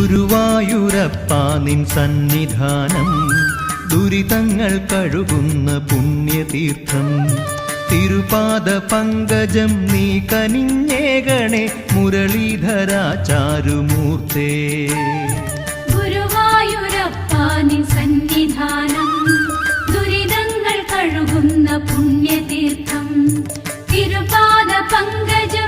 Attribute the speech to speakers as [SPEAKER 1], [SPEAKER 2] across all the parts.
[SPEAKER 1] ഗുരുവായൂരപ്പ നിൻ സന്നിധാനം ദുരിതങ്ങൾ കഴുകുന്ന പുണ്യതീർത്ഥം. തിരുപാദ പങ്കജം നീ കനിഞ്ഞേകണേ മുരളീധരാചാരുമൂർത്തേ.
[SPEAKER 2] ഗുരുവായൂരപ്പാനിൻ സന്നിധാനം ദുരിതങ്ങൾ കഴുകുന്ന പുണ്യതീർത്ഥം. തിരുപാദ പങ്കജം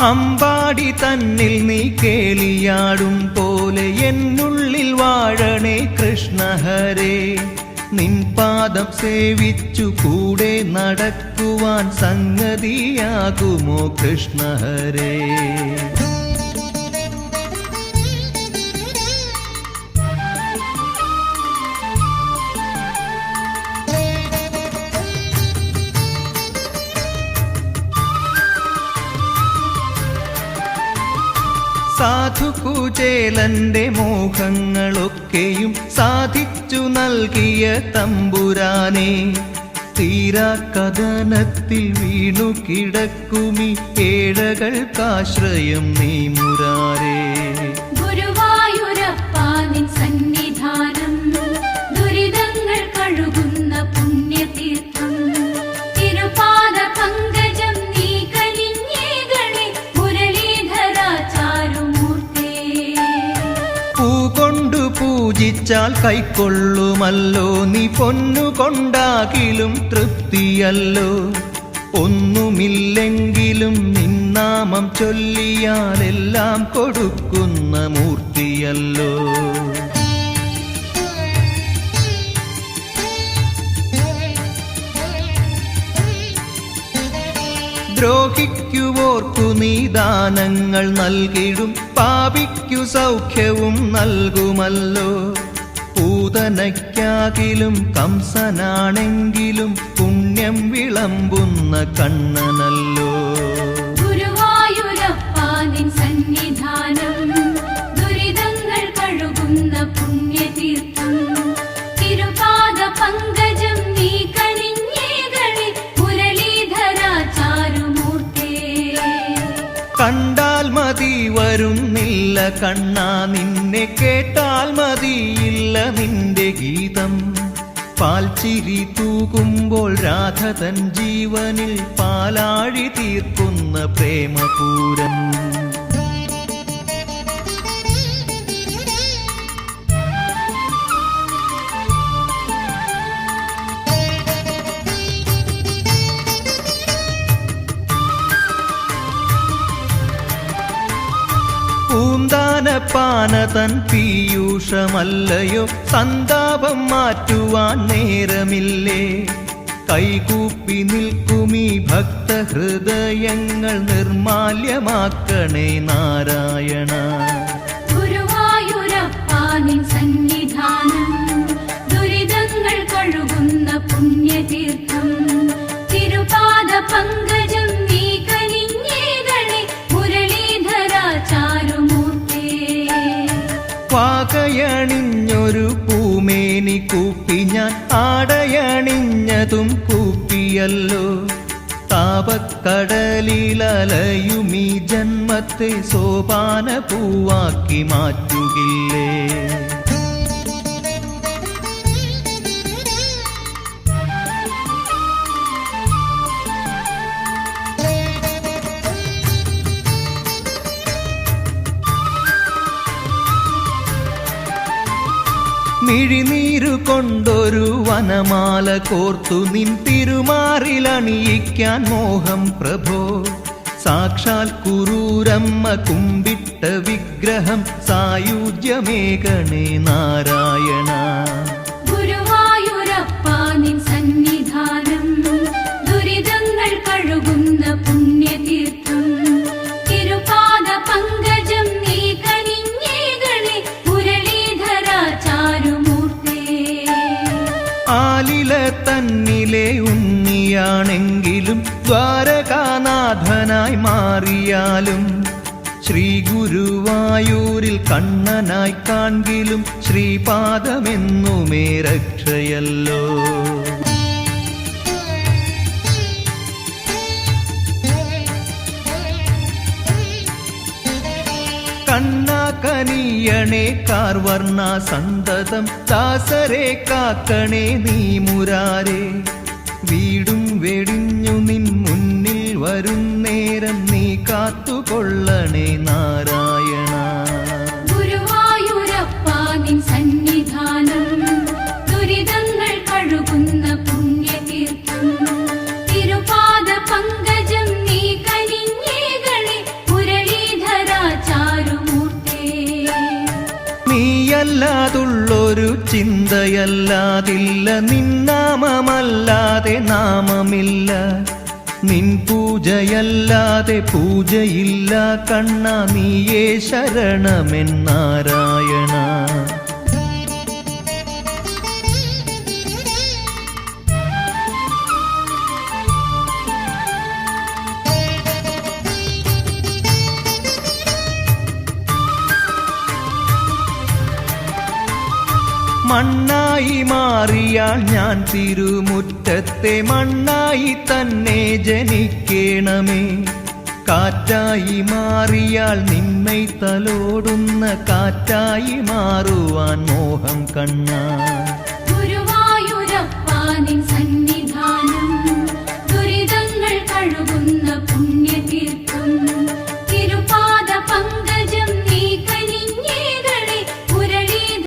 [SPEAKER 1] അമ്പാടി തന്നിൽ നീ കേളിയാടും പോലെ എന്നുള്ളിൽ വാഴണേ കൃഷ്ണഹരേ. നിൻ പാദം സേവിച്ചു കൂടെ നടക്കുവാൻ സംഗതിയാകുമോ കൃഷ്ണഹരേ. സാധുകുചേലന്റെ മോഹങ്ങളൊക്കെയും സാധിച്ചു നൽകിയ തമ്പുരാനെ. തീരാ കഥനത്തിൽ വീണു കിടക്കുമി ഏഴകൾക്കാശ്രയം നീ മുരാരേ.
[SPEAKER 2] ഗുരുവായൂരപ്പാനിൻ സന്നിധാനം. ദുരിതങ്ങൾ കഴുകുന്ന.
[SPEAKER 1] പൂജിച്ചാൽ കൈക്കൊള്ളുമല്ലോ. നീ പൊന്നുകൊണ്ടാകിലും തൃപ്തിയല്ലോ. ഒന്നുമില്ലെങ്കിലും നിന്നാമം ചൊല്ലിയാലെല്ലാം കൊടുക്കുന്ന മൂർത്തിയല്ലോ. ദ്രോഹിക്കുവോർക്കു നീ ദാനങ്ങൾ നൽകിടും. പാപിക്കു സൗഖ്യവും നൽകുമല്ലോ. പൂതനയ്ക്കാകിലും കംസനാണെങ്കിലും പുണ്യം വിളമ്പുന്ന കണ്ണനല്ലോ.
[SPEAKER 2] ഗുരുവായൂരപ്പാനിൻ സന്നിധാനം.
[SPEAKER 1] കണ്ടാൽ മതി വരുന്നില്ല കണ്ണാ. നിന്നെ കേട്ടാൽ മതിയില്ല നിന്റെ ഗീതം. പാൽച്ചിരി തൂകുമ്പോൾ രാധ തൻ ജീവനിൽ പാലാഴി തീർക്കുന്ന പ്രേമപൂരം. പൂന്താനപ്പാന തൻ പീയൂഷമല്ലയോ സന്താപം മാറ്റുവാൻ നേരമില്ലേ? കൈകൂപ്പി നിൽക്കുമീ ഭക്തഹൃദയങ്ങൾ നിർമാല്യമാക്കണേ നാരായണ.
[SPEAKER 2] സന്നിധാനം ദുരിതങ്ങൾ കഴുകുന്ന പുണ്യതീർത്ഥം തിരുപാദ പങ്കജം
[SPEAKER 1] വാകയണിഞ്ഞൊരു പൂമേനി കൂപ്പി ഞാൻ ആടയണിഞ്ഞതും കൂപ്പിയല്ലോ. താപക്കടലിലലയുമീ ജന്മത്തെ സോപാന പൂവാക്കി മാറ്റുകില്ലേ. മിഴിനീരു കൊണ്ടൊരു വനമാല കോർത്തു നിൻ തിരുമാറിലണിയിക്കാൻ മോഹം പ്രഭോ. സാക്ഷാൽ കുരൂരമ്മ കുമ്പിട്ട വിഗ്രഹം സായുജ്യമേകണേ നാരായണ. തന്നിലെ ഉണ്ണിയാണെങ്കിലും ദ്വാരകാനാഥനായി മാറിയാലും ശ്രീ ഗുരുവായൂരിൽ കണ്ണനായി കാൺകിലും ശ്രീപാദമെന്നുമേ രക്ഷയല്ലോ. കണ്ണാക്കനീയണേ കാർവർണ സന്തതം. ദാസരെ കാക്കണേ നീ മുരാരേ. വീടും വെടിഞ്ഞു നിൻ മുന്നിൽ വരും നേരം നീ കാത്തുകൊള്ളണേ നാരായണ. നീയല്ലാതുള്ളൊരു ചിന്തയല്ലാതില്ല. നിന്നാമമല്ലാതെ നാമമില്ല. നിൻ പൂജയല്ലാതെ പൂജയില്ല. കണ്ണ നീയേ ശരണമെന്നാരായണ മണ്ണായി മാറിയാൽ ഞാൻ തിരുമുറ്റത്തെ മണ്ണായി തന്നെ ജനിക്കണമേ. കാറ്റായി മാറിയാൽ നിന്നെ തലോടുന്ന കാറ്റായി മാറുവാൻ മോഹം കണ്ണ